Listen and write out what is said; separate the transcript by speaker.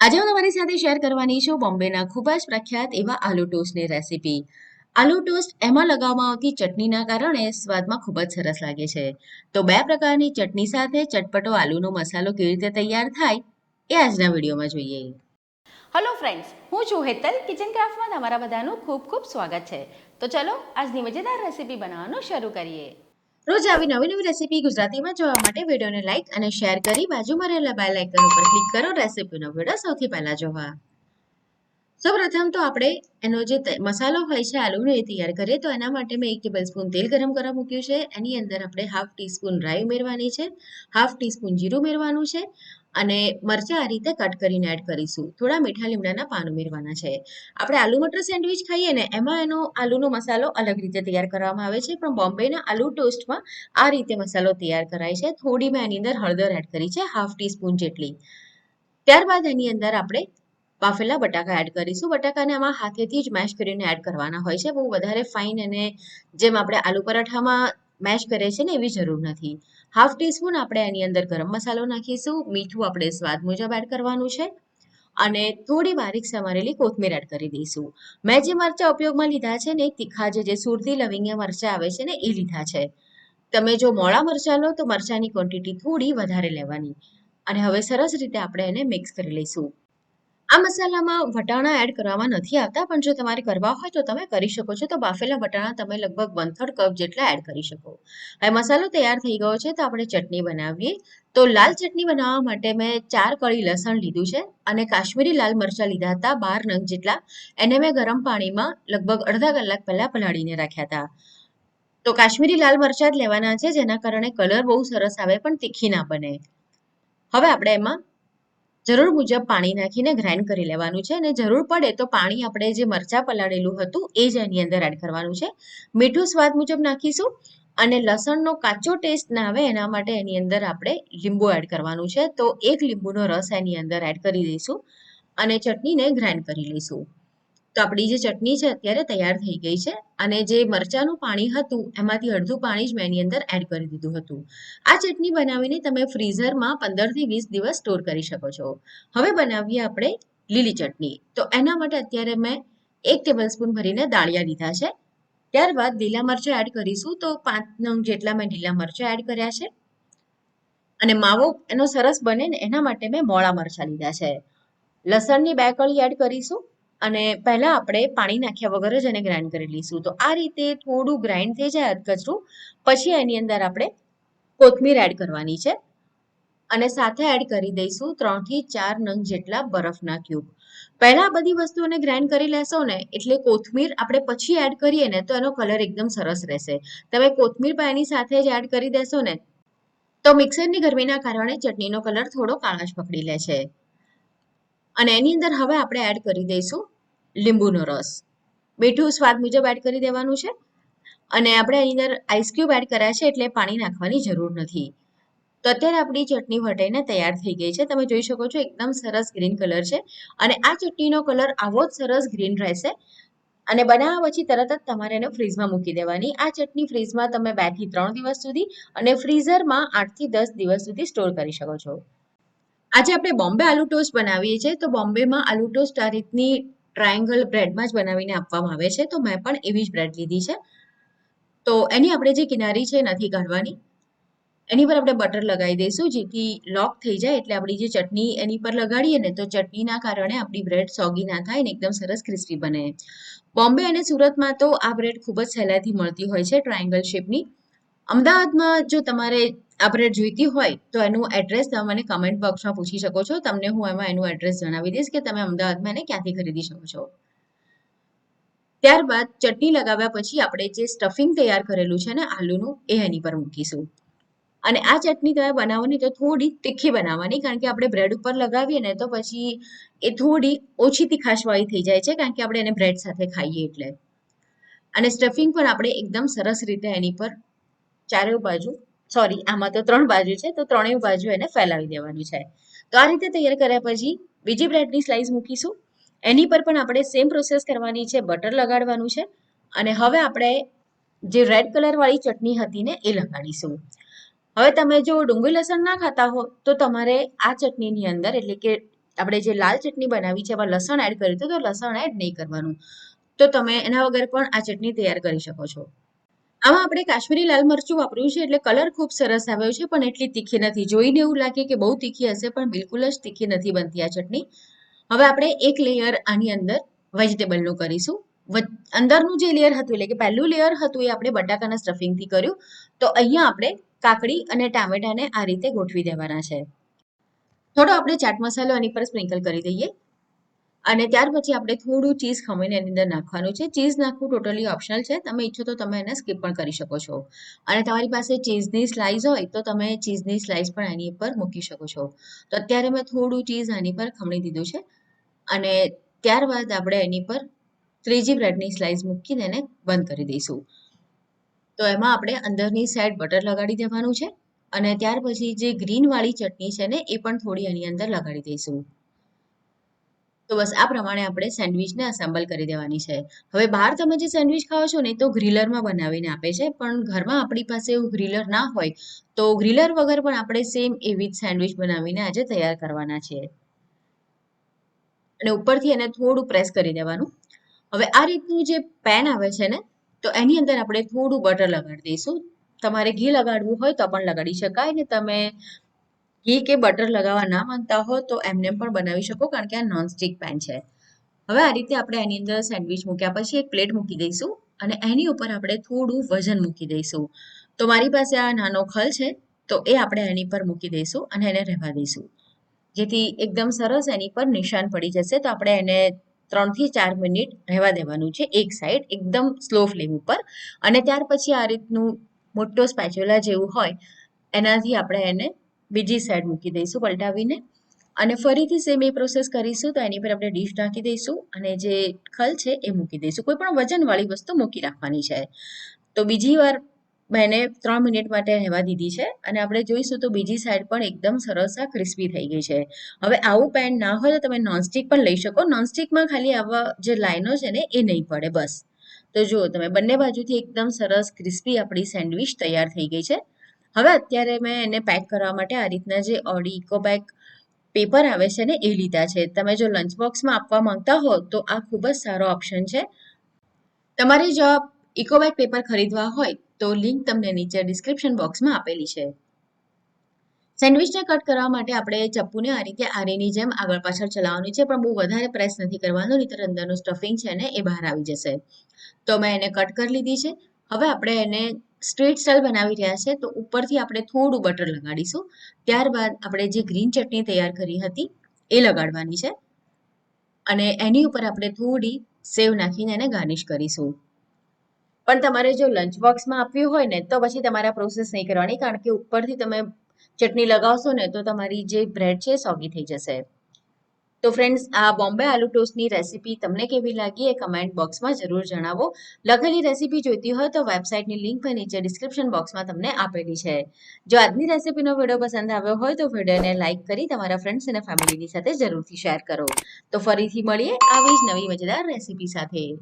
Speaker 1: આજે હું તમારી સાથે શેર કરવાની છું બોમ્બેના ખૂબ જ પ્રખ્યાત એવા આલુ ટોસ્ટની રેસીપી આલુ ટોસ્ટ એમાં લગાવવામાં આવતી ચટણીના કારણે સ્વાદમાં ખૂબ જ સરસ લાગે છે. તો બે પ્રકારની ચટણી સાથે ચટપટો આલુનો મસાલો કેવી રીતે તૈયાર થાય એ આજના વિડીયોમાં જોઈએ.
Speaker 2: હલો ફ્રેન્ડ્સ હું છું હેતલ કિચન ક્રાફ્ટમાં તમારા બધાનું ખૂબ ખૂબ સ્વાગત છે. તો ચલો આજની મજેદાર રેસીપી બનાવવાનું શરૂ કરીએ.
Speaker 1: રોજ આવી નવી નવી રેસીપી ગુજરાતીમાં જોવા માટે વિડીયોને લાઇક અને શેર કરી બાજુમાં રહેલા બેલ આઇકન ઉપર ક્લિક કરો રેસીપીનો વીડિયો સૌથી પહેલા જોવા. સૌપ્રથમ તો આપણે એનો જે મસાલો હોય છે આલુનો એ તૈયાર કરીએ. તો એના માટે મેં એક ટેબલ સ્પૂન તેલ ગરમ કરવા મૂક્યું છે. એની અંદર આપણે હાફ ટીસ્પૂન રાઈ ઉમેરવાની છે. હાફ ટીસ્પૂન જીરું ઉમેરવાનું છે. અને મરચાં આ રીતે કટ કરીને એડ કરીશું. થોડા મીઠા લીમડાના પાન ઉમેરવાના છે. આપણે આલુ મટર સેન્ડવિચ ખાઈએ ને એમાં એનો આલુનો મસાલો અલગ રીતે તૈયાર કરવામાં આવે છે. પણ બોમ્બેના આલુ ટોસ્ટમાં આ રીતે મસાલો તૈયાર કરાય છે. થોડી મેં એની અંદર હળદર એડ કરી છે હાફ ટીસ્પૂન જેટલી. ત્યારબાદ એની અંદર આપણે બાફેલા બટાકા એડ કરીશું. બટાકાને આમાં હાથેથી જ મેશ કરીને એડ કરવાના હોય છે. બહુ વધારે ફાઇન અને જેમ આપણે આલુ પરાઠામાં મેશ કરે છે ને એવી જરૂર નથી. હાફ ટીસ્પૂન આપણે એની અંદર ગરમ મસાલો નાખીશું, મીઠું આપણે સ્વાદ મુજબ એડ કરવાનું છે. અને થોડી બારીક સમારેલી કોથમીર એડ કરી દઈશું. મેં જે મરચાં ઉપયોગમાં લીધા છે ને, તીખા જે જે સુરતી લવિંગિયા મરચાં આવે છે ને એ લીધા છે. તમે જો મોળા મરચાં લો, તો મરચાંની ક્વોન્ટિટી થોડી વધારે લેવાની. અને હવે સરસ રીતે આપણે એને મિક્સ કરી લઈશું. આ મસાલામાં વટાણા એડ કરવામાં નથી આવતા, પણ જો તમારે કરવા હોય તો તમે કરી શકો છો. તો બાફેલા વટાણા તમે લગભગ વન થર્ડ કપ જેટલા એડ કરી શકો. હવે મસાલો તૈયાર થઈ ગયો છે તો આપણે ચટણી બનાવીએ. તો લાલ ચટણી બનાવવા માટે મેં ચાર કળી લસણ લીધું છે અને કાશ્મીરી લાલ મરચાં લીધા હતા બાર નંગ જેટલા. એને મેં ગરમ પાણીમાં લગભગ અડધા કલાક પહેલા પલાળીને રાખ્યા હતા. તો કાશ્મીરી લાલ મરચાં જ લેવાના છે, જેના કારણે કલર બહુ સરસ આવે પણ તીખી ના બને. હવે આપણે એમાં જરૂર મુજબ પાણી નાખીને ગ્રાઇન્ડ કરી લેવાનું છે અને જરૂર પડે તો પાણી આપણે જે મરચાં પલાળેલું હતું એ જ એની અંદર એડ કરવાનું છે. મીઠું સ્વાદ મુજબ નાખીશું અને લસણનો કાચો ટેસ્ટ ના આવે એના માટે એની અંદર આપણે લીંબુ એડ કરવાનું છે. તો એક લીંબુનો રસ એની અંદર એડ કરી દઈશું અને ચટણીને ગ્રાઇન્ડ કરી લઈશું. તો આપણી જે ચટણી છે અત્યારે તૈયાર થઈ ગઈ છે. અને જે મરચાંનું પાણી હતું, એમાંથી અડધું પાણી જ મેં એની અંદર એડ કરી દીધું હતું. આ ચટણી બનાવીને તમે ફ્રીઝરમાં પંદરથી વીસ દિવસ સ્ટોર કરી શકો છો. હવે બનાવીએ આપણે લીલી ચટણી. તો એના માટે અત્યારે મેં એક ટેબલ સ્પૂન ભરીને દાળિયા લીધા છે. ત્યારબાદ લીલા મરચાં એડ કરીશું તો પાંચ નંગ જેટલા મેં લીલા મરચાં એડ કર્યા છે. અને માવો એનો સરસ બને ને એના માટે મેં મોળા મરચાં લીધા છે. લસણની બે કળી એડ કરીશું. અને પહેલાં આપણે પાણી નાખ્યા વગર જ એને ગ્રાઇન્ડ કરી લઈશું. તો આ રીતે થોડું ગ્રાઇન્ડ થઈ જાય અધકચરું, પછી એની અંદર આપણે કોથમીર એડ કરવાની છે. અને સાથે એડ કરી દઈશું ત્રણથી ચાર નંગ જેટલા બરફના ક્યુબ પહેલાં બધી વસ્તુઓને ગ્રાઇન્ડ કરી લેશો ને, એટલે કોથમીર આપણે પછી એડ કરીએ ને, તો એનો કલર એકદમ સરસ રહેશે. તમે કોથમીર પણ એની સાથે જ એડ કરી દેશો ને, તો મિક્સરની ગરમીના કારણે ચટણીનો કલર થોડો કાળાશ પકડી લે છે. અને એની અંદર હવે આપણે એડ કરી દઈશું લીંબુનો રસ. મીઠું સ્વાદ મુજબ એડ કરી દેવાનું છે અને આપણે એની અંદર આઈસ ક્યુબ એડ કર્યા છે એટલે પાણી નાખવાની જરૂર નથી. તો અત્યારે આપણી ચટણી વટાઈને તૈયાર થઈ ગઈ છે. તમે જોઈ શકો છો એકદમ સરસ ગ્રીન કલર છે અને આ ચટણીનો કલર આવો જ સરસ ગ્રીન રહેશે અને બનાવ્યા પછી તરત જ તમારે એને ફ્રીઝમાં મૂકી દેવાની. આ ચટણી ફ્રીઝમાં તમે બેથી ત્રણ દિવસ સુધી અને ફ્રીઝરમાં આઠથી દસ દિવસ સુધી સ્ટોર કરી શકો છો. આજે આપણે બોમ્બે આલુ ટોસ્ટ બનાવીએ છીએ. તો બોમ્બેમાં આલુ ટોસ્ટ આ રીતની ટ્રાયેંગલ બ્રેડમાં જ બનાવીને આપવામાં આવે છે. તો મેં પણ એવી જ બ્રેડ લીધી છે. તો એની આપણે જે કિનારી છે નથી કાઢવાની. એની પર આપણે બટર લગાવી દઈશું. જેથી લોક થઈ જાય એટલે આપણી જે ચટણી એની પર લગાડીએ ને તો ચટણીના કારણે આપણી બ્રેડ સોગી ના થાય ને એકદમ સરસ ક્રિસ્પી બને. બોમ્બે અને સુરતમાં તો આ બ્રેડ ખૂબ જ સહેલાઈથી મળતી હોય છે ટ્રાયેંગલ શેપની. અમદાવાદમાં જો તમારે આ જોઈતી હોય, તો એનું એડ્રેસ તમે મને કમેન્ટ બોક્સમાં પૂછી શકો છો. તમને હું એમાં એનું એડ્રેસ જણાવી દઈશ કે તમે અમદાવાદમાં એને ક્યાંથી ખરીદી શકો છો. ત્યારબાદ ચટણી લગાવ્યા પછી આપણે જે સ્ટફિંગ તૈયાર કરેલું છે ને આલુનું, એ એની પર મૂકીશું. અને આ ચટણી તમે બનાવવાની તો થોડી તીખી બનાવવાની, કારણ કે આપણે બ્રેડ ઉપર લગાવીએ ને તો પછી એ થોડી ઓછી તીખાશવાળી થઈ જાય છે, કારણ કે આપણે એને બ્રેડ સાથે ખાઈએ એટલે. અને સ્ટફિંગ પણ આપણે એકદમ સરસ રીતે એની પર ચારે બાજુ સોરી આમાં તો ત્રણ બાજુ છે, તો ત્રણેય બાજુ એને ફેલાવી દેવાનું છે. તો આ રીતે તૈયાર કર્યા પછી બીજી બ્રેડની સ્લાઇસ મૂકીશું. એની પર પણ આપણે સેમ પ્રોસેસ કરવાની છે બટર લગાડવાનું છે. અને હવે આપણે જે રેડ કલરવાળી ચટણી હતી ને, એ લગાડીશું. હવે તમે જો ડુંગળી લસણ ના ખાતા હો, તો તમારે આ ચટણીની અંદર, એટલે કે આપણે જે લાલ ચટણી બનાવી છે, એમાં લસણ એડ કર્યું હતું, તો લસણ એડ નહીં કરવાનું. તો તમે એના વગર પણ આ ચટણી તૈયાર કરી શકો છો. આમાં આપણે કાશ્મીરી લાલ મરચું વાપર્યું છે એટલે કલર ખૂબ સરસ આવ્યો છે, પણ એટલી તીખી નથી. જોઈને એવું લાગે કે બહુ તીખી હશે, પણ બિલકુલ જ તીખી નથી બનતી આ ચટણી. હવે આપણે એક લેયર આની અંદર વેજીટેબલનું કરીશું. અંદરનું જે લેયર હતું, એટલે કે પહેલું લેયર હતું એ આપણે બટાકાના સ્ટફિંગથી કર્યું. તો અહીંયા આપણે કાકડી અને ટામેટાને આ રીતે ગોઠવી દેવાના છે. થોડો આપણે ચાટ મસાલો આની પર સ્પ્રિંકલ કરી દઈએ. અને ત્યાર પછી આપણે થોડું ચીઝ ખમીને એની અંદર નાખવાનું છે. ચીઝ નાખવું ટોટલી ઓપ્શનલ છે. તમે ઈચ્છો તો તમે એને સ્કીપ પણ કરી શકો છો. અને તમારી પાસે ચીઝની સ્લાઇસ હોય તો તમે ચીઝની સ્લાઇસ પણ એની ઉપર મૂકી શકો છો. તો અત્યારે મેં થોડું ચીઝ આની પર ખમણી દીધું છે. અને ત્યારબાદ આપણે એની પર ત્રીજી બ્રેડની સ્લાઇસ મૂકીને એને બંધ કરી દઈશું. તો એમાં આપણે અંદરની સાઈડ બટર લગાડી દેવાનું છે. અને ત્યાર પછી જે ગ્રીનવાળી ચટણી છે ને, એ પણ થોડી એની અંદર લગાડી દઈશું. તો બસ આ પ્રમાણે આપણે સેન્ડવિચને અસેમ્બલ કરી દેવાની છે. હવે બહાર તમે જે સેન્ડવિચ ખાઓ છો ને તો ગ્રીલરમાં બનાવીને આપે છે, પણ ઘરમાં આપણી પાસે એવું ગ્રીલર ના હોય, તો ગ્રીલર વગર પણ આપણે સેમ એવી જ સેન્ડવિચ બનાવીને આજે તૈયાર કરવાના છે. અને ઉપરથી એને થોડું પ્રેસ કરી દેવાનું. હવે આ રીતનું જે પેન આવે છે ને, તો એની અંદર આપણે થોડું બટર લગાડી દઈશું. તમારે ઘી લગાડવું હોય તો પણ લગાડી શકાય ને તમે ઘી કે બટર લગાવવા ના માંગતા હો તો એમને પણ બનાવી શકો કારણ કે આ નોનસ્ટિક પેન છે. હવે આ રીતે આપણે એની અંદર સેન્ડવિચ મૂક્યા પછી એક પ્લેટ મૂકી દઈશું અને એની ઉપર આપણે થોડું વજન મૂકી દઈશું. તો મારી પાસે આ નાનો ખલ છે તો એ આપણે એની પર મૂકી દઈશું અને એને રહેવા દઈશું. જેથી એકદમ સરસ એની પર નિશાન પડી જશે તો આપણે એને ત્રણથી ચાર મિનિટ રહેવા દેવાનું છે એક સાઈડ એકદમ સ્લો ફ્લેમ ઉપર અને ત્યાર પછી આ રીતનું મોટો સ્પેચ્યુલા જેવું હોય એનાથી આપણે એને બીજી સાઈડ મૂકી દઈશું પલટાવીને. અને ફરીથી સેમ એ પ્રોસેસ કરીશું તો એની પર આપણે ડીશ ઢાંકી દઈશું અને જે ખલ છે એ મૂકી દઈશું. કોઈ પણ વજનવાળી વસ્તુ મૂકી રાખવાની છે. તો બીજી વાર મેં ત્રણ મિનિટ માટે રહેવા દીધી છે અને આપણે જોઈશું તો બીજી સાઈડ પણ એકદમ સરસ આ ક્રિસ્પી થઈ ગઈ છે. હવે આવું પેન ના હોય તો તમે નોનસ્ટિક પણ લઈ શકો. નોનસ્ટિકમાં ખાલી આવા જે લાઈનો છે ને એ નહીં પડે બસ. તો જુઓ તમે બંને બાજુથી એકદમ સરસ ક્રિસ્પી આપણી સેન્ડવિચ તૈયાર થઈ ગઈ છે. હવે અત્યારે મેં એને પેક કરવા માટે આ રીતના જે ઓડી ઇકો બેગ પેપર આવે છે ને, એ લીધા છે. તમે જો લંચ બોક્સમાં આપવા માંગતા હો, તો આ ખૂબ જ સારો ઓપ્શન છે. તમારે જો ઇકો બેગ પેપર ખરીદવા હોય, તો લિંક તમને નીચે ડિસ્ક્રિપ્શન બોક્સમાં આપેલી છે. સેન્ડવિચને કટ કરવા માટે આપણે ચપ્પુને આ રીતે આરીની જેમ આગળ પાછળ ચલાવવાની છે, પણ બહુ વધારે પ્રેસ નથી કરવાનું, નહીતર અંદરનું સ્ટફિંગ છે ને, એ બહાર આવી જશે. તો મેં એને કટ કરી લીધી છે. હવે આપણે એને સ્ટ્રેટ સ્ટાઇલ બનાવી રહ્યા છે, તો ઉપરથી આપણે થોડું બટર લગાડીશું. ત્યારબાદ આપણે જે ગ્રીન ચટણી તૈયાર કરી હતી, એ લગાડવાની છે. અને એની ઉપર આપણે થોડી સેવ નાખીને એને ગાર્નિશ કરીશું. પણ તમારે જો લંચ બોક્સમાં આપ્યું હોય ને, તો પછી તમારે પ્રોસેસ નહીં કરવાની, કારણ કે ઉપરથી તમે ચટણી લગાવશો ને, તો તમારી જે બ્રેડ છે સોગી થઈ જશે. તો ફ્રેન્ડ્સ આ બોમ્બે આલુ ટોસ્ટની રેસીપી તમને કેવી લાગી એ કમેન્ટ બોક્સમાં જરૂર જણાવો. લખેલી રેસીપી જોઈતી હોય તો વેબસાઇટની લિંક પણ નીચે ડિસ્ક્રિપ્શન બોક્સમાં તમને આપેલી છે. જો આજની રેસીપીનો વીડિયો પસંદ આવ્યો હોય તો વિડીયોને લાઇક કરી તમારા ફ્રેન્ડ્સ અને ફેમિલીની સાથે જરૂરથી શેર કરો. તો ફરીથી મળીએ આવી જ નવી મજેદાર રેસીપી સાથે.